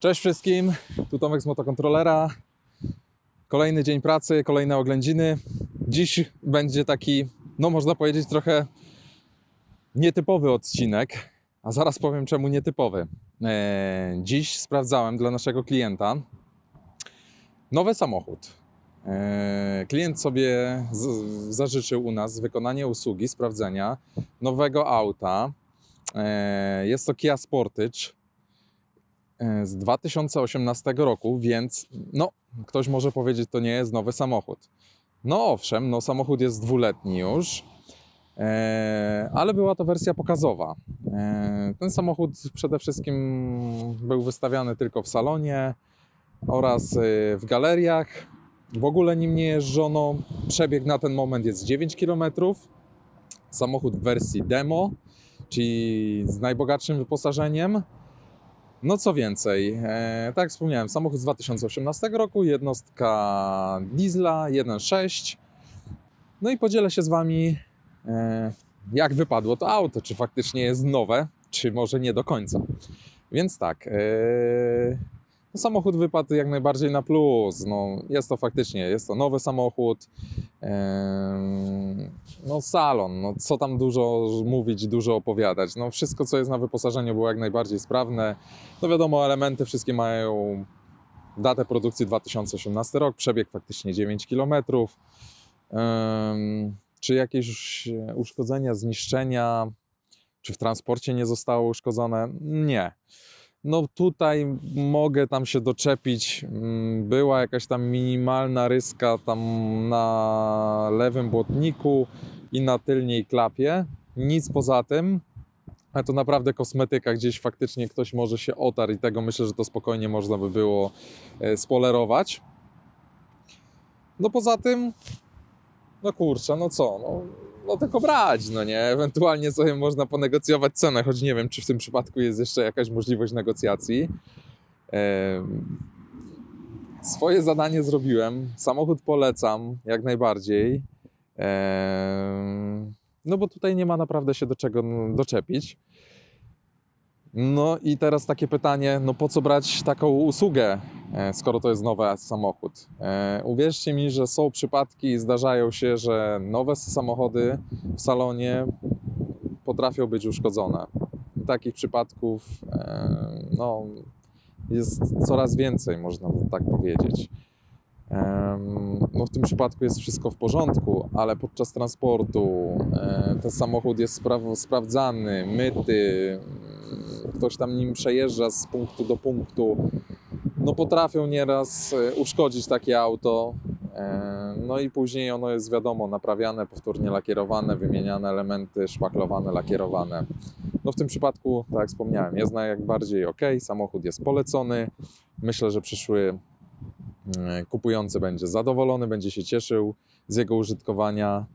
Cześć wszystkim, tu Tomek z Motokontrolera. Kolejny dzień pracy, kolejne oględziny. Dziś będzie taki, no można powiedzieć, trochę nietypowy odcinek, a zaraz powiem czemu nietypowy. Eee, dziś sprawdzałem dla naszego klienta nowy samochód. Eee, klient sobie zażyczył u nas wykonanie usługi sprawdzenia nowego auta. Eee, jest to Kia Sportage e, z 2018 roku, więc no, ktoś może powiedzieć, to nie jest nowy samochód. No owszem, no samochód jest dwuletni już, e, ale była to wersja pokazowa. E, ten samochód przede wszystkim był wystawiany tylko w salonie oraz e, w galeriach. W ogóle nim nie jeżdżono. Przebieg na ten moment jest 9 km. Samochód w wersji demo, czyli z najbogatszym wyposażeniem. No co więcej, e, tak jak wspomniałem, samochód z 2018 roku, jednostka diesla 1.6. No i podzielę się z Wami, e, jak wypadło to auto, czy faktycznie jest nowe, czy może nie do końca. Więc tak, e, no samochód wypadł jak najbardziej na plus. No, jest to faktycznie, jest to nowy samochód. No salon, no co tam dużo mówić, dużo opowiadać. No wszystko co jest na wyposażeniu było jak najbardziej sprawne. No wiadomo, elementy wszystkie mają datę produkcji 2018 rok, przebieg faktycznie 9 km. Czy jakieś uszkodzenia, zniszczenia, czy w transporcie nie zostało uszkodzone? Nie. No tutaj mogę tam się doczepić. Mm, Była jakaś tam minimalna ryska tam na lewym błotniku i na tylniej klapie. Nic poza tym. Ale to naprawdę kosmetyka, gdzieś faktycznie ktoś może się otarł i tego myślę, że to spokojnie można by było e, spolerować. No poza tym, no kurczę, no co, no, no tylko brać, no nie, ewentualnie sobie można ponegocjować cenę, choć nie wiem, czy w tym przypadku jest jeszcze jakaś możliwość negocjacji. Swoje zadanie zrobiłem, samochód polecam jak najbardziej. No bo tutaj nie ma naprawdę się do czego no, doczepić. No i teraz takie pytanie, no po co brać taką usługę, skoro to jest nowy samochód? E, Uwierzcie mi, że są przypadki, zdarzają się, że nowe samochody w salonie potrafią być uszkodzone. Takich przypadków e, no, jest coraz więcej, można tak powiedzieć. No w tym przypadku jest wszystko w porządku, ale podczas transportu e, ten samochód jest spra- sprawdzany, myty, ktoś tam nim przejeżdża z punktu do punktu. No potrafią nieraz e, uszkodzić takie auto. E, No i później ono jest wiadomo naprawiane, powtórnie lakierowane, wymieniane elementy, szpachlowane, lakierowane. No w tym przypadku, tak jak wspomniałem, jest na jak bardziej ok, samochód jest polecony. Myślę, że przyszły e, kupujący będzie zadowolony, będzie się cieszył z jego użytkowania.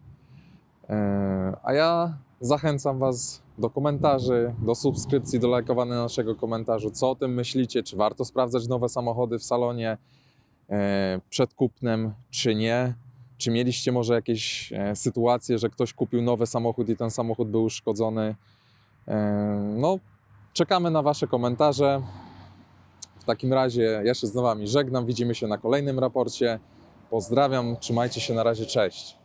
E, A ja zachęcam Was do komentarzy, do subskrypcji, do lajkowania naszego komentarzu. Co o tym myślicie? Czy warto sprawdzać nowe samochody w salonie e, przed kupnem, czy nie? Czy mieliście może jakieś e, sytuacje, że ktoś kupił nowy samochód i ten samochód był uszkodzony? E, No, czekamy na Wasze komentarze. W takim razie ja się z Wami żegnam. Widzimy się na kolejnym raporcie. Pozdrawiam, trzymajcie się na razie, cześć.